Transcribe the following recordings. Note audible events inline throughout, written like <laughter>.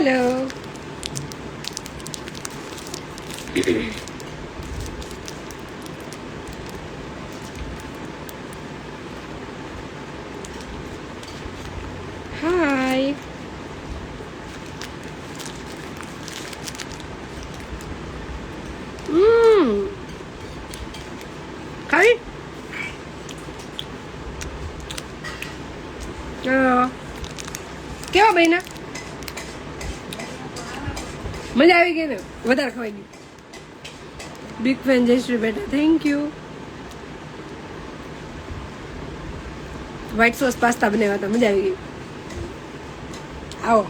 Hello. <clears throat> વધારે ખવાઈ ગયું. બિગ ફેન જયશ્રી બેટા thank you white sauce pasta બનાવ્યા હતા મજા આવી ગઈ. આવો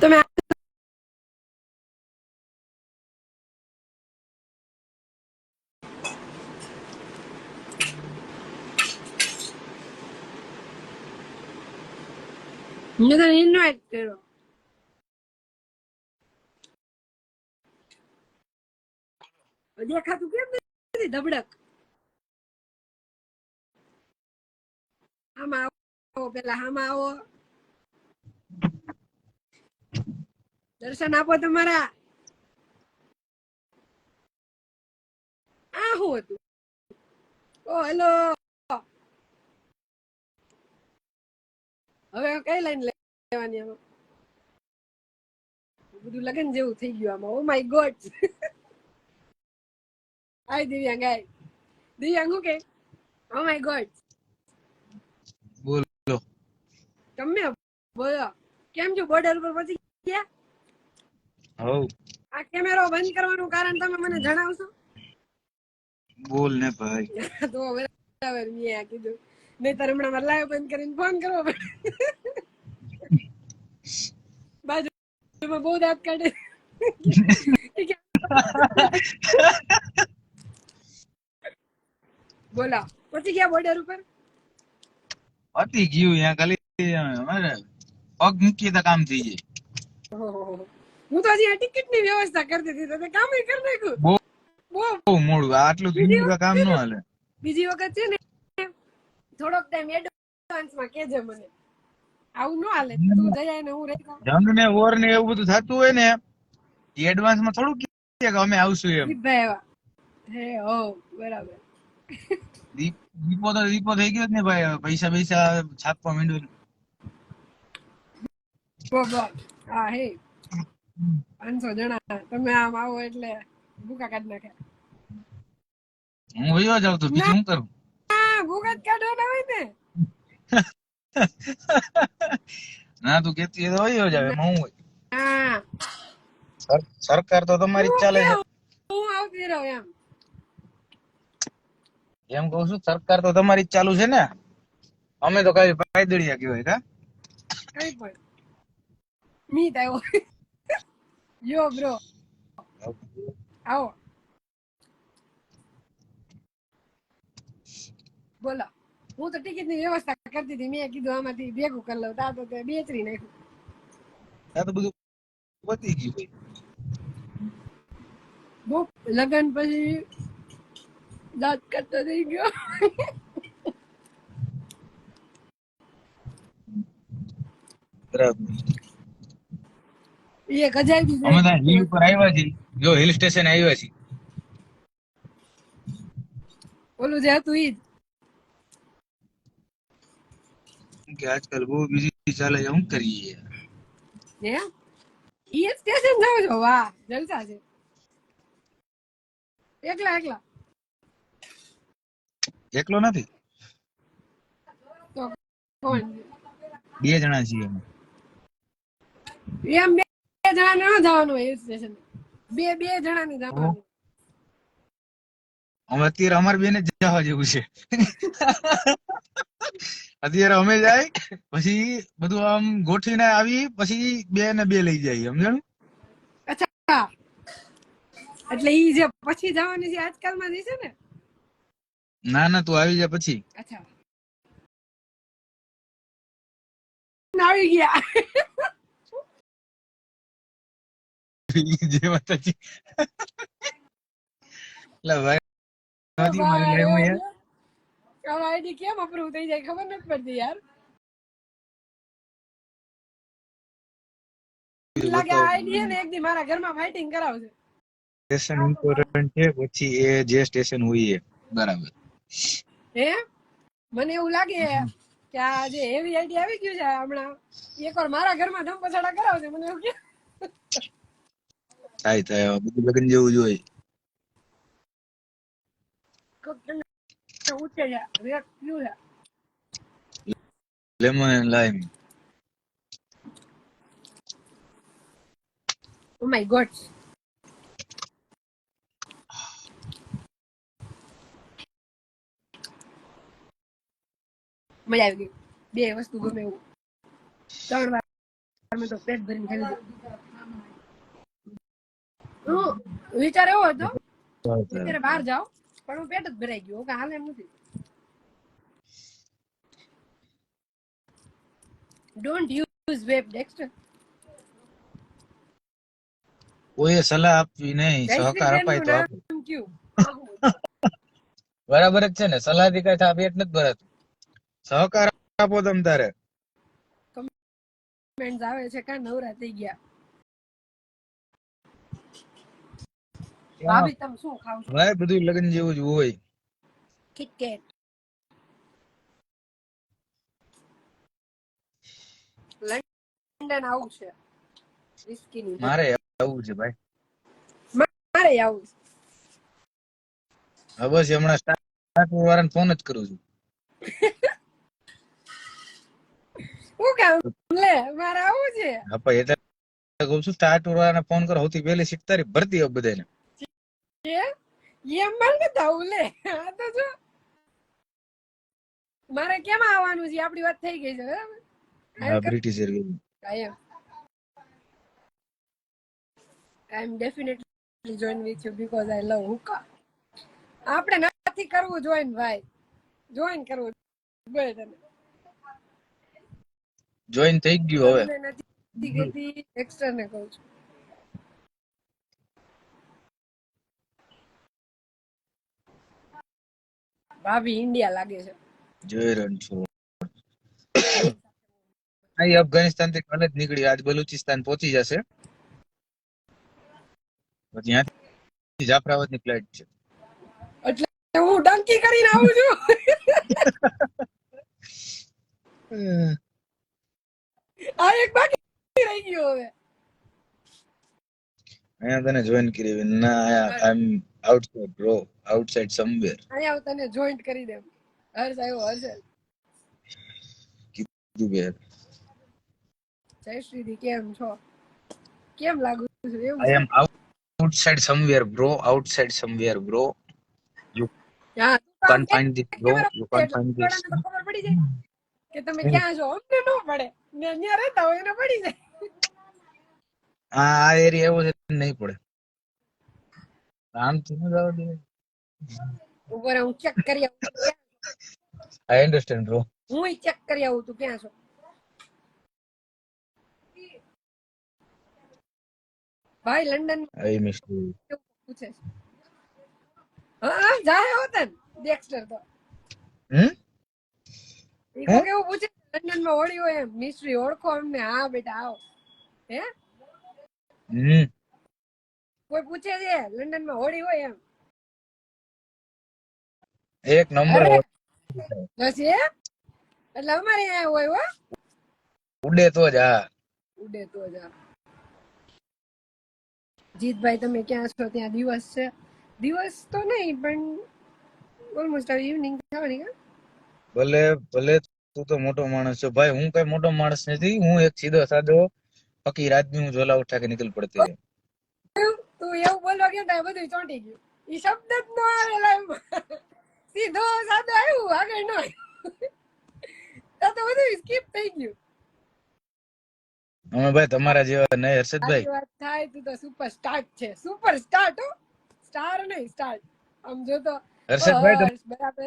તમે મેં તને કેમ નથી ધબડક આમાં આવો પેલા આમાં આવો દર્શન આપો તમારા આ શું હતું ઓ હેલો હવે કઈ લાઈન લેવાની આમાં. બધું લગન જેવું થઈ ગયું આમાં. ઓ માય ગોડ હાય દિવ્યાંગ હાય દિવ્યાંગ હું કે? ઓ માય ગોડ બોલો. તમે બોલો. કેમ છો? બોર્ડર ઉપર પહોંચી ગયા? હવ. આ કેમેરો બંધ કરવાનું કારણ તમે મને જણાવશો? બોલ ને ભાઈ. <laughs> તો બરાબર મેં આ કીધું. નહીતર હમણાં મારે લાઈવ બંધ કરીને ફોન કરવો પડે. <laughs> બાજુમાં બહુ દાંત કાઢે બોલા પછી ગયા બોર્ડર ઉપર પતી ગયું ત્યાં ખાલી પગ મૂકીએ તો કામ થઈ જાય હું તો હજી ટિકિટની વ્યવસ્થા કરતી દીધી તો કામ કામ કરી નાખ્યું બહુ બહુ મોડું આટલું બીજી કામ ન હાલે બીજી વખત છે ને થોડોક ટાઈમ એડવાન્સમાં કેજે મને આવું ન હાલે. તું જયા ને હું રહી જાઉં. ને ઓર ને એવું બધું થતું હોય ને એડવાન્સમાં થોડું કે અમે આવશું એમ. હે ઓ બરાબર. દીપો તો દીપો થઈ ગયો ને ભાઈ પૈસા પૈસા છાપવા માંડ્યો હા હે. પાંચસો જણા. તમે આમ આવો એટલે ભૂકા કાઢ નાખે હું વયો જાઉં તો બીજું શું કરું? ભૂકા કાઢવાના હોય ને. <laughs> <laughs> ના તું કેતી તો હોય જાવ એમાં હું હોય. સરકાર તો તમારી જ ચાલે છે. હું આવતી રહું એમ. એમ કઉ છું સરકાર તો તમારી જ ચાલુ છે ને. અમે તો કઈ પાયદળિયા કહેવાય કા? કઈ પણ. મી દાયો યો બ્રો. આવો. બોલો. હું તો ટિકિટની વ્યવસ્થા કરતી હતી મેં કીધું આમાંથી ભેગું કરી લઉં તા તો તે બેચરી નાખ્યું. આ તો બધું પતી ગયું. બહુ લગન પછી દાંત કરતો થઈ ગયો. એ એક છે. અમે ત્યાં હિલ ઉપર આવ્યા છીએ. જો હિલ સ્ટેશન આવ્યા છીએ. ઓલું જે હતું ઈ જ કે આજકાલ બહુ બીજી ચાલે છે હું કરીએ હે ઈ સ્ટેશન જાવ છો વાહ જલસા છે એકલા એકલા એકલો નથી? તો કોણ? બે જણા છીએ અમે. એમ બે જણા ન જવાનું એ હિલ સ્ટેશન બે બે જણા ની જવાનું અમે અત્યારે અમારે બેને જવા જેવું છે. અત્યારે અમે જાય પછી બધું આમ ગોઠવીને આવી પછી બે ને બે લઈ જાય સમજણ? અચ્છા. એટલે ઈ જે પછી જવાની છે આજકાલમાં જે છે ને? ના ના તું આવી જા પછી. અચ્છા. આવી ગયા. જે માતાજી. <laughs> એટલે ભાઈ યાર. અમારી કેમ અપ્રૂવ થઈ જાય ખબર નથી પડતી યાર. મને એવું લાગે કે આ જે હેવી આઈડી આવી ગયું છે હમણાં એકવાર મારા ઘરમાં ધમ કરાવશે મને એવું કે. બધું લગન જેવું જ ઉઠે છે રેટ પીવું છે. Lemon and lime oh my god મજા આવી ગઈ. બે વસ્તુ ગમે એવું. ત્રણ વાર મેં તો પેટ ભરીને ખાઈ લીધું. વિચાર એવો હતો અત્યારે બહાર જાઓ. પણ હું પેટ જ ભરાઈ ગયો. કે હાલ નથી ડોન્ટ યુઝ વેબ ડેક્સ્ટર કોઈએ સલાહ આપવી નહીં સહકાર અપાય તો બરાબર જ છે ને સલાહથી કઈ પેટ નથી ભરાતું. સહકાર આપો તમ તારે. કમેન્ટ આવે છે કા નવરા થઈ ગયા? ભાભી તમે શું ખાવ છો? ભાઈ બધું લગ્ન જેવું જ હોય. કિટકેટ લંડન આવું છે. રિસ્કી ની મારે આવું છે ભાઈ. મારે આવું છે. હવે બસ હમણાં સ્ટાર્ટ વાળાને ફોન જ કરું છું. હું કામ લે મારે આવું છે. હા પણ એટલે કહું છું સ્ટાર્ટ વાળાને ફોન કરો. સૌથી પહેલી શીખતા તારી ભરતી હવે બધાને લે. આ તો જો. મારે કેમ આવવાનું છે? આપડી વાત થઈ ગઈ છે બરાબર? હા British Airways I am. I am definitely join with you because I love આપણે નથી કરવું જોઈન ભાઈ. જોઈન કરવું. બોલ તને. જોઈન થઈ ગયું હવે. નથી કહેતી એક્સ્ટ્રા ને કહું છું. ભાભી ઇન્ડિયા લાગે છે. જોઈ રહ્યો છું. <coughs> અહીં અફઘાનિસ્તાનથી કાલે જ નીકળી. આજ બલુચિસ્તાન પહોંચી જશે. પછી ત્યાંથી જાફરાબાદની ફ્લાઇટ છે. એટલે હું ડંકી કરીને આવું છું. <coughs> આ એક બાકી રહી ગયો હવે. અહીંયા તને જોઈન કરી ના I am outside bro outside somewhere અહીંયા હું તને જોઈન કરી દઉં હર્ષ આવ્યો હર્ષ. કીધું બે. જય શ્રીજી કેમ છો? કેમ લાગુ છું? એવું I am outside somewhere bro outside somewhere bro you can find this bro you can find this. ખબર પડી જાય કે તમે ક્યાં છો? અમને ન પડે ને અહીંયા રહેતા હોય એને પડી જાય. આ એરિયા એવો છે નહીં પડે. આમ તો ન જવા દે. ઉપર હું ચેક કરી આવું? આઈ અન્ડરસ્ટેન્ડ બ્રો હું ચેક કરી આવું તું ક્યાં છો? ભાઈ લંડન આઈ મિસ યુ પૂછે હા હા જાહે હોતન ડેક્સ્ટર તો. હમ? કેવું પૂછે લંડનમાં હોળી હોય એમ મિસ્ટ્રી ઓળખો અમને. હા બેટા આવો. હે? હમ. કોઈ પૂછે છે? લંડનમાં હોળી હોય એમ. એક નંબર નથી એટલે અમારે અહીંયા હોય હો. ઉડે તો જ હા. ઉડે તો જ જીતભાઈ તમે ક્યાં છો? ત્યાં દિવસ છે. દિવસ તો નહીં પણ ઓલમોસ્ટ આવી ઇવનિંગ થવાની કા ભલે ભલે તું તો મોટો માણસ છો. ભાઈ હું કઈ મોટો માણસ નથી. હું એક સીધો સાદો રાત હું ઝોલા ઉઠા કે નીકળ પડતી હે. તું એવું બોલવા ગયો ને બધું ચોંટી ગયું. ઈ શબ્દ જ ન આવેલા એમ. સીધો સાદો આવ્યું આગળ ન તો તો બધું સ્કીપ થઈ ગયું. અમે ભાઈ તમારા જેવા નહીં હર્ષદભાઈ? વાત થાય તું તો સુપર સ્ટાર્ટ છે. સુપર સ્ટાર્ટ હો. સ્ટાર નહીં સ્ટાર્ટ આમ જો તો. હર્ષદભાઈ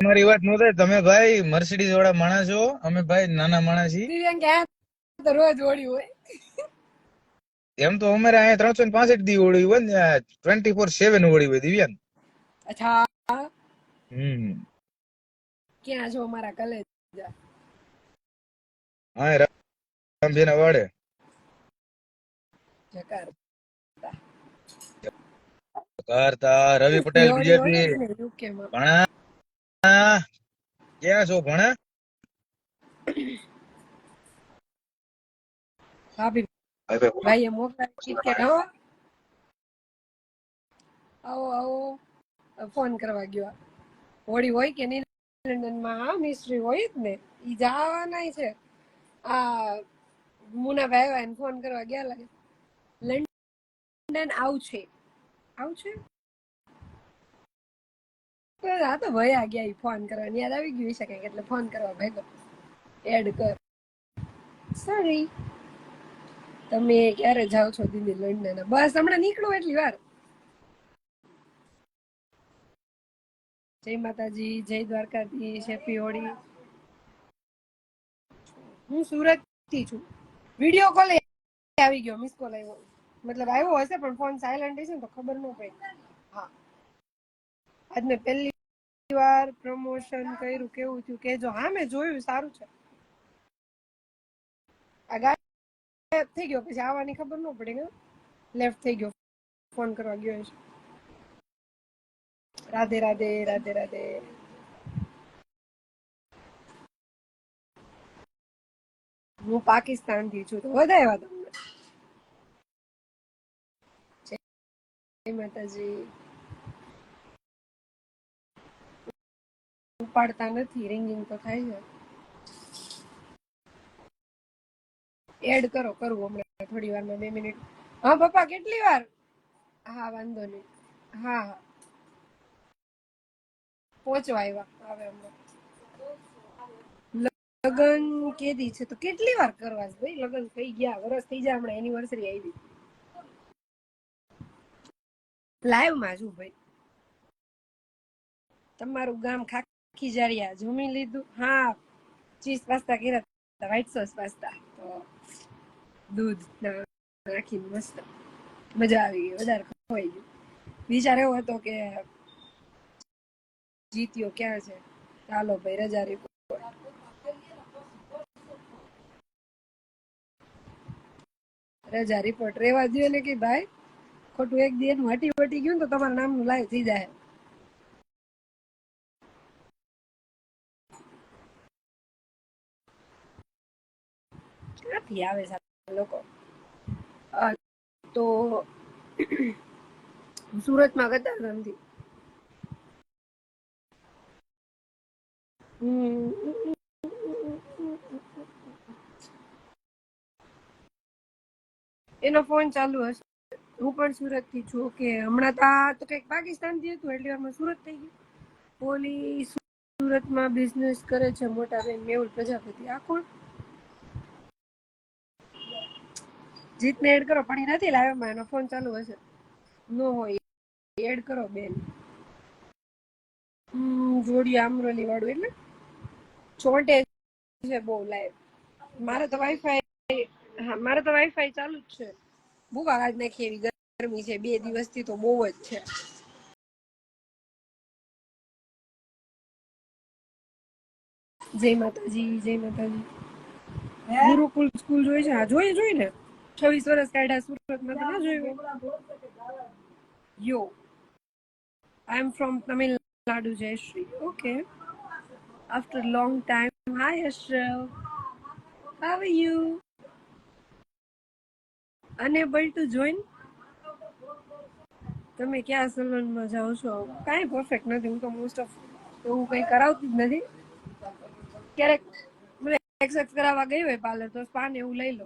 તમારી વાત નો થાય. તમે ભાઈ મર્સિડીઝ વાળા માણસ છો અમે ભાઈ નાના માણસ છીએ દિવ્યાંગ તો રોજ ઓડી હોય. એમ તો અમારે અહીંયા ત્રણસો ને પાસઠ દી હોળી હોય ને ટ્વેન્ટી ફોર સેવન હોળી હોય દિવ્યાન અચ્છા. હમ. ક્યાં છો મારા કલેજ હા રામભીના વાડે. કરતા રવિ પટેલ ગુજરાતી ભણા. ક્યાં છો ભણા? ભાભી ભાઈએ મોકલાવી ટિકિટ હો આવો આવો ફોન કરવા ગયો હોળી હોય કે નહીં લંડનમાં મિસ્ટ્રી હોય જ ને ઈ જવાના છે આ મુનાભાઈ આવ્યા એને ફોન કરવા ગયા લાગે લંડન આવશે આવશે તો આ તો ભયા ગયા ઈ ફોન કરવાની યાદ આવી ગયું શકે એટલે ફોન કરવા ભેગો એડ કર સોરી તમે ક્યારે જાઓ છો દીદી લંડન? બસ, હમણાં નીકળો એટલી વાર. જય માતાજી, જય દ્વારકાધીશ, હેપી હોળી. હું સુરતથી છું. વીડિયો કોલ આવી ગયો, મિસ કોલ આવ્યો. મતલબ આવ્યો હશે, પણ ફોન સાયલન્ટ હશે ને તો ખબર ન પડી. હા. આજ મેં પહેલી વાર પ્રમોશન કર્યું, કેવું થયું, કેજો. હા, મેં જોયું, સારું છે. આ ગાયબ થઈ ગયો. પછી આવવાની ખબર ન પડી ને? લેફ્ટ થઈ ગયો. ફોન કરવા ગયો છે રાધે રાધે રાધે રાધે. હું પાકિસ્તાનથી છું. તો વધાવ્યા તમને. જય માતાજી. ઉપાડતા નથી. રિંગિંગ તો થાય છે. એડ કરો, કરું હમણાં થોડી વારમાં, બે મિનિટ. હા, પપ્પા, કેટલી વાર? હા, વાંધો નહીં. હા હા. પહોંચવા આવ્યા, આવે હમણાં. લગન કેદી છે, તો કેટલી વાર કરવા ભાઈ? લગન થઈ ગયા, વરસ થઈ જાય હમણાં એનિવર્સરી આવી. લાઈવમાં છું ભાઈ. તમારું ગામ ખાખી જારિયા જમી લીધું? હા. ચીઝ પાસ્તા કર્યા હતા વ્હાઈટ સોસ પાસ્તા. તો દૂધ રાખી મસ્ત મજા આવી ગઈ, વધારે ખવાઈ ગયું. વિચાર એવો હતો કે જીત્યો ક્યાં છે? ચાલો ભાઈ, રજા રિપોર્ટ રજા રિપોર્ટ રેવા દો ને કે ભાઈ, ખોટું એક દી હટી વટી ગયું તો તમારું નામનું લાઈવ થઈ જાય. ક્યાંથી આવે લોકો. તો <clears throat> સુરતમાં કરતા નથી એનો ફોન ચાલુ હશે. હું પણ સુરતથી છું. કે હમણાં તો આ તો કંઈક પાકિસ્તાનથી હતું. એટલી વારમાં સુરત થઈ ગયું. ઓલી સુરતમાં બિઝનેસ કરે છે મોટા બેન મેહુલ પ્રજાપતિ. આ કોણ? જીતને એડ કરો પણ એ નથી લાવ્યો એનો ફોન ચાલુ હશે. નો હોય એડ કરો બેન. હમ, જોડી આમરોલી વાળું એટલે? ચોંટે છે બહુ લાઈવ મારે તો વાઈફાઈ હા મારે તો વાઈફાઈ ચાલુ જ છે. બહુ આવાજ નાખી એવી ગરમી છે બે દિવસથી તો બહુ જ છે. જય માતાજી જય માતાજી. ગુરુકુલ સ્કૂલ જોઈ છે? હા જોઈ જોઈ ને? છવ્વીસ વર્ષ કાઢ્યા સુરતમાં તો ના જોયું? Yo. I am from Tamil Nadu Jayashree okay after long time hi Ashraf how you unable to join? તમે ક્યાં સલૂનમાં જાઓ છો? કાંઈ પરફેક્ટ નથી. હું તો મોસ્ટ ઓફ એવું કંઈ કરાવતી જ નથી. ક્યારેક મને એક્સેપ્ટ કરાવવા ગઈ હોય પાર્લર તો સ્પાન એવું લઈ લો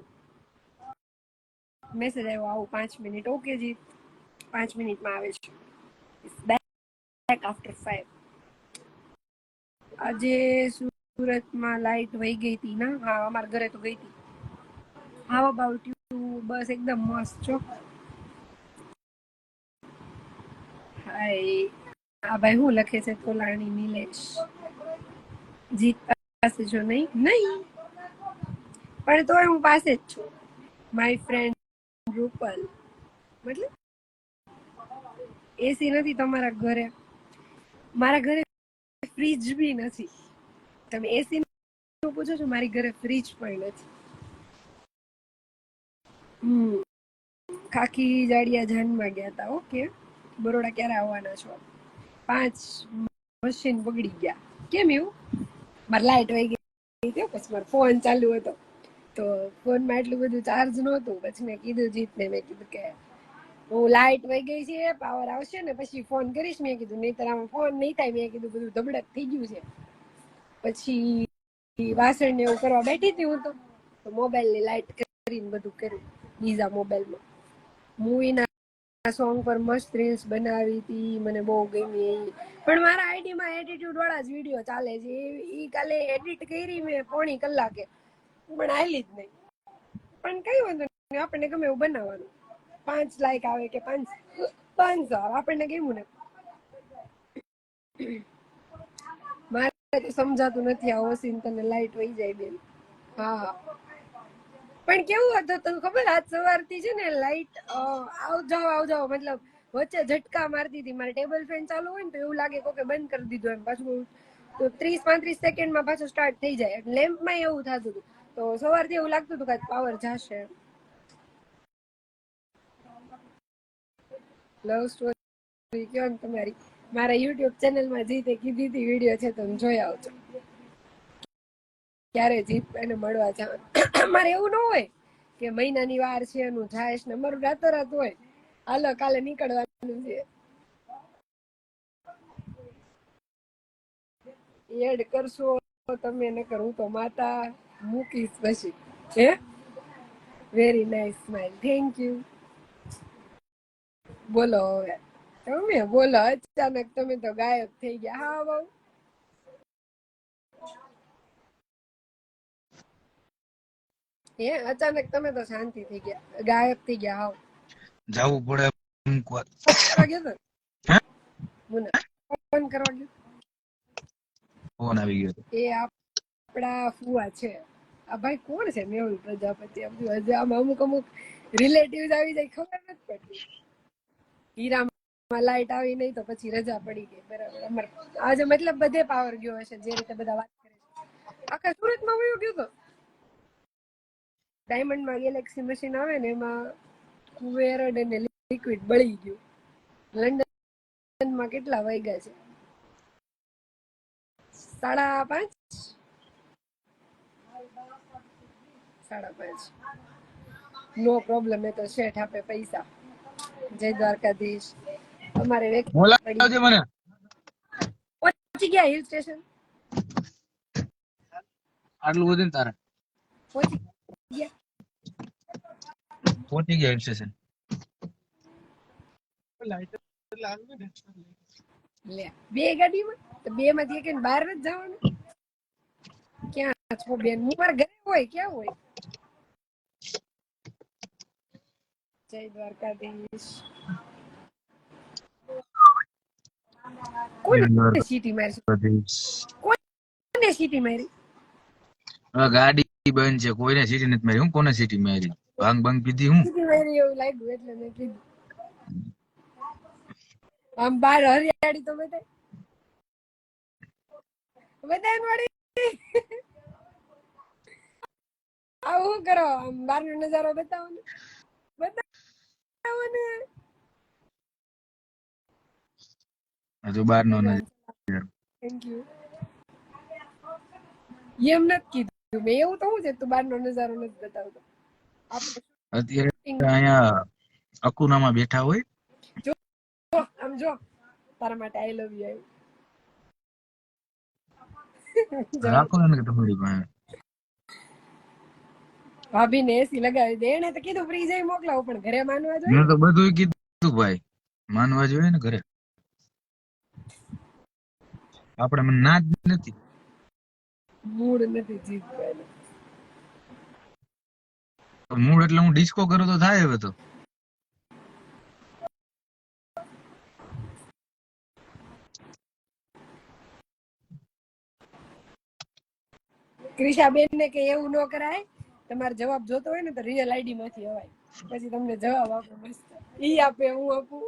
મેસેજ આવ્યો, આવું પાંચ મિનિટ, ઓકે જી. પાંચ મિનિટમાં આવે છે. બેક આફ્ટર ફાઈવ આજે સુરતમાં લાઈટ વહી ગઈ હતી ના, હા, અમારા ઘરે તો ગઈ હતી. હાવ અબાઉટ યુ બસ એકદમ મસ્ત છો? આ ભાઈ હું લખે છે? તોલાણી નિલેશ. જીત પાસે છો નહીં? નહીં. પણ તોય હું પાસે જ છું. My friend Rupal. મતલબ એસી નથી તમારા ઘરે. મારા ઘરે ફ્રીજ બી નથી. તમે એસી નું પૂછો છો, મારી ઘરે ફ્રીજ પણ નથી. હમ. ખાખી જાડિયા જાનમાં ગયા હતા ઓકે. બરોડા ક્યારે આવવાના છો? પાંચ મશીન બગડી ગયા. કેમ એવું? મારે લાઇટ વહી ગઈ પછી મારો ફોન ચાલુ હતો. તો ફોનમાં એટલું બધું ચાર્જ નહોતું. પછી મેં કીધું, જીતને, મેં કીધું કે હું લાઇટ વહી ગઈ છે પાવર આવશે ને, પછી ફોન કરીશ. મેં કીધું, નહીતર આમાં ફોન નહીં થાય. મેં કીધું, બધું ધબડક થઈ ગયું છે. પછી વાસણ ને એવું કરવા બેઠી હતી હું તો. મોબાઈલની લાઈટ કરીને બધું કર્યું, બીજા મોબાઈલમાં મૂવીના સોંગ પર મસ્ત રીલ્સ બનાવી હતી, મને બહુ ગમી એ. પણ મારા આઈડીમાં એટીટ્યુડ વાળા જ વીડિયો ચાલે છે. એ કાલે એડિટ કરી મેં પોણી કલાકે. પણ આવેલી જ નહીં. પણ કઈ વાંધો નહીં આપણને ગમે એવું બનાવવાનું. પાંચ લાઈક આવે કે પાંચ પાંચસો આવે આપણને કેવું ને મારે તો સમજાતું નથી આવો સીન તને લાઈટ વહી જાય બેન. હા. પણ કેવું હતું તને ખબર આજ સવારથી છે ને લાઈટ આવ જાવ આવ જાવ મતલબ વચ્ચે ઝટકા મારતી હતી મારે ટેબલ ફેન ચાલુ હોય ને તો એવું લાગે કોકે બંધ કરી દીધું એમ. પાછું તો ત્રીસ પાંત્રીસ સેકન્ડમાં પાછું સ્ટાર્ટ થઈ જાય. લેમ્પમાં એવું થતું હતું. તો સવારથી એવું લાગતું હતું કે પાવર જશે. લવ સ્ટોરી કયો તમારી. મારા યુટ્યુબ ચેનલમાં જીતે કીધી હતી વીડિયો છે તમે જોઈ આવજો. ક્યારે જીત એને મળવા જવાનું. મારે એવું ન હોય કે મહિનાની વાર છે, એનું જાયશ ને મારું રાતોરાત હોય. હાલો, કાલે નીકળવાનું છે. એડ કરશો તમે, નકર હું તો માતા. મૂકીશ પછી. હે? Very nice smile thank you બોલો હવે. તમે બોલો અચાનક તમે તો ગાયબ થઈ ગયા. હા બહુ. હે અચાનક તમે તો શાંતિ થઈ ગયા. ગાયબ થઈ ગયા હાવ જવું પડે? ફોન કરવા ગયો? ફોન આવી ગયો. એ આપણા ફુવા છે. આ ભાઈ કોણ છે? મેહુલ પ્રજાપતિ આમ અમુક અમુક રિલેટિવ આવી જાય, ખબર નથી પડતી. હીરામાં લાઈટ આવી નહીં તો પછી રજા પડી ગઈ, બરાબર. આજે મતલબ બધે પાવર ગયો હશે, જે રીતે બધા વાત કરે છે. આખા સુરતમાં વયો ગયો તો? ડાયમંડમાં ગેલેક્સી મશીન આવે ને, એમાં કુવેરડ અને લિક્વિડ બળી ગયું. લંડનમાં કેટલા વાગ્યા છે? સાડા પાંચ? સાડા પાંચ નો પ્રોબ્લેમ એ તો શેઠ આપે પૈસા. જય દ્વારકાધીશ. અમારે મને. પહોંચી ગયા હિલ સ્ટેશન આટલું બધું તારે? પહોંચી ગયા? પહોંચી ગયા હિલ સ્ટેશન લે બે ગાડીમાં? તો બે માંથી એક બહાર જ જવાનું? ક્યાં છો બેન? હું મારા ઘરે હોય ક્યાં હોય? જય દ્વારકાધીશ. કોને સીટી મારી કોને સીટી મારી? ગાડી બંધ છે કોઈને સીટી નથી મારી. હું કોને સીટી મારી? ભાંગ ભાંગ પીધી હું? સીટી મારી એવું લાગ્યું એટલે મેં કીધું. આમ બાર હરિયાળી તો બધા બધા વાળી આવું કરો આમ બાર નો નજારો બતાવો ને. ને હજુ બાર નો થેન્ક યુ એમ નથી કીધું મેં એવું તો હું છે તું બાર નો નજારો નથી બતાવતો. અત્યારે અહીંયા અકુનામાં બેઠા હોય. જો આમ જો તારા માટે આઈ લવ યુ આવ્યું રાખો ને તમારી પાસે. ભાભી ને એસી લગાવી દે. એને તો કીધું ફ્રી જઈ મોકલાવો પણ ઘરે માનવા જોઈએ? મેં તો બધું કીધું ભાઈ. માનવા જોઈએ ને ઘરે. આપણે મને ના જ નથી. મૂડ નથી જીતવાનું. મૂળ એટલે હું ડિસ્કો કરું તો થાય હવે તો. ક્રિશાબેન ને કે એવું ન કરાય? તમારે જવાબ જોતો હોય ને તો રિયલ આઈડી માંથી અવાય. પછી તમને જવાબ આપો મસ્ત. ઈ આપે, હું આપું.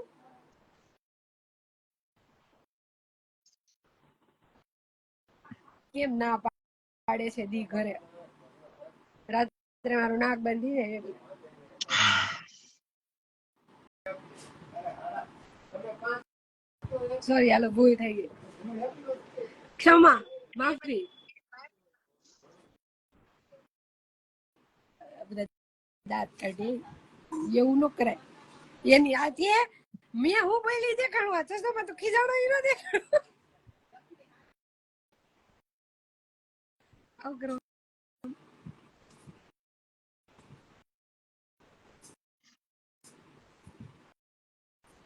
કેમ ના પાડે છે દી ઘરે? રાત્રે મારું નાક બંધી ને સોરી હાલો, ભૂલ થઈ ગઈ. ક્ષમા, માફી. બધા કાઢી એવું ન કરાય. એની આ મેં હું બોલી દેખાડવા ચશ્મા તો ખીજાણો ઈ દેખાડો.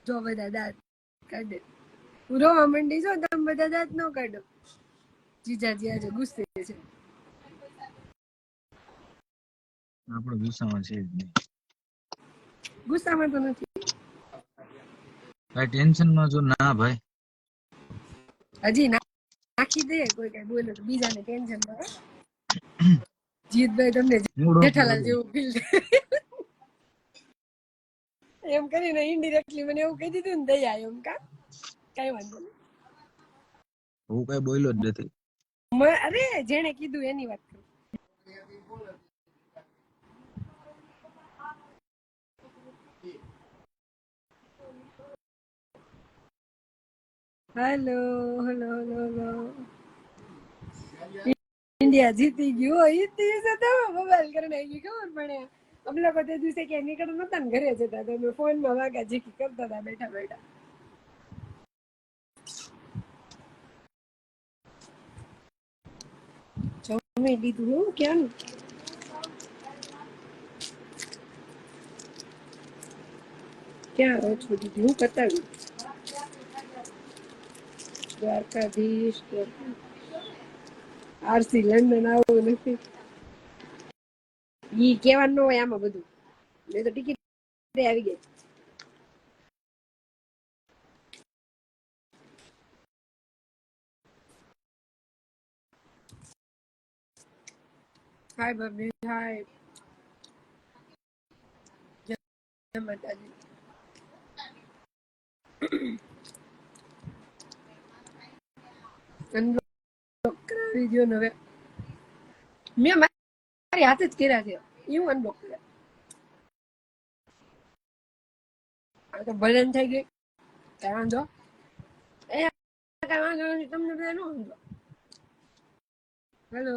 જો બધા દાંત કાઢે. હું રોવા માંડી છો તમે બધા દાંત ન કાઢો. જીજાજી આજે ગુસ્સે છે. આપણો ગુસ્સામાં છે જ નહીં. ગુસ્સામાં તો નથી. ભાઈ ટેન્શનમાં જો ના ભાઈ. હજી નાખી દે કોઈ કઈ બોલે તો બીજાને ટેન્શનમાં જીતભાઈ તમને જેઠાલાલ. જેવું ફીલ એમ કરીને ઇનડિરેક્ટલી મને એવું કહી દીધું ને દયા એમ કા? કઈ વાંધો નહીં. હું કઈ બોલ્યો જ નથી. અરે જેણે કીધું એની વાત કરું. Hello hello hello hello. India જીતી ગયું. એ દિવસે તો મોબાઈલ કરીને આવી ગઈ ખબર પડે. અમને લોકો દિવસે ક્યાંય નીકળ નતા ને ઘરે જતા તો અમે ફોનમાં વાગા જીકી કરતા હતા, બેઠા બેઠા. જમી લીધું, હું, ક્યાં? ક્યાં રોજ છો હું બતાવ્યું દ્વારકાધીશ આરસી લંડન આવું નથી. ઈ કેવાનું હોય આમાં બધું. મેં તો ટિકિટ આવી ગઈ. હાય બબી હાય. જય માતાજી. અનબ્લોક કરાવી દ્યો ને મેં મારી હાથે જ કર્યા છે. એવું અનબ્લોક કર્યા. તો ભજન થઈ ગઈ કઈ વાંધો? એ કઈ વાંધો નથી, તમને બધા નો વાંધો? હેલો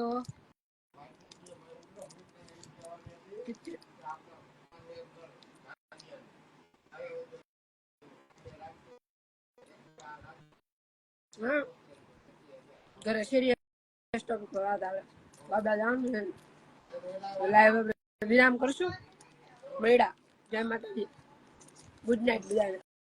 હા. ઘરે શેરી ટોપિક ઉપર વાત આવે. બાબા જામ લાઈવ વિરામ કરશું. મળ્યા. જય માતાજી. ગુડ નાઇટ બધાને.